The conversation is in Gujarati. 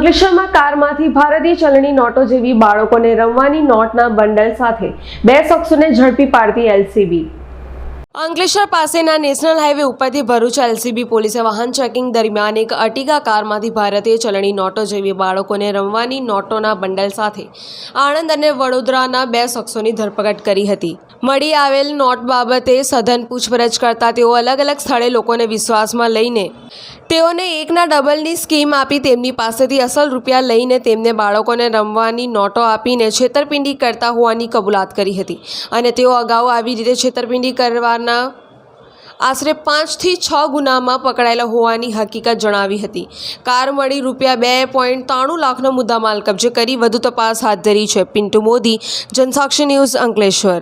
અંકલેશ્વરમાં કારમાંથી ભારતીય ચલણી નોટો જેવી બાળકોને રમવાની નોટના બંડલ સાથે બે શખ્સોને ઝડપી પાડતી એલસીબી. અંકલેશ્વર પાસેના નેશનલ હાઈવે ઉપરથી ભરૂચ એલસીબી પોલીસે વાહન ચેકિંગ દરમિયાન એક અર્ટિગા કારમાંથી ભારતીય ચલણી નોટો જેવી બાળકોને રમવાની નોટોના બંડલ સાથે આણંદ અને વડોદરાના બે શખ્સોની ધરપકડ કરી હતી. મળી આવેલ નોટ બાબતે સઘન પૂછપરછ કરતા તેઓ અલગ અલગ સ્થળે લોકોને વિશ્વાસમાં લઈને તેઓને એકના ડબલની સ્કીમ આપી તેમની પાસેથી અસલ રૂપિયા લઈને તેમને બાળકોને રમવાની નોટો આપીને છેતરપિંડી કરતા હોવાની કબૂલાત કરી હતી. અને તેઓ અગાઉ આવી રીતે છેતરપિંડી કરવાના આશરે પાંચથી છ ગુનામાં પકડાયેલા હોવાની હકીકત જણાવી હતી. કાર મળી રૂપિયા બે પોઈન્ટ ત્રાણું લાખનો મુદ્દામાલ કબજે કરી વધુ તપાસ હાથ ધરી છે. પિન્ટુ મોદી, જનસાક્ષી ન્યૂઝ અંકલેશ્વર.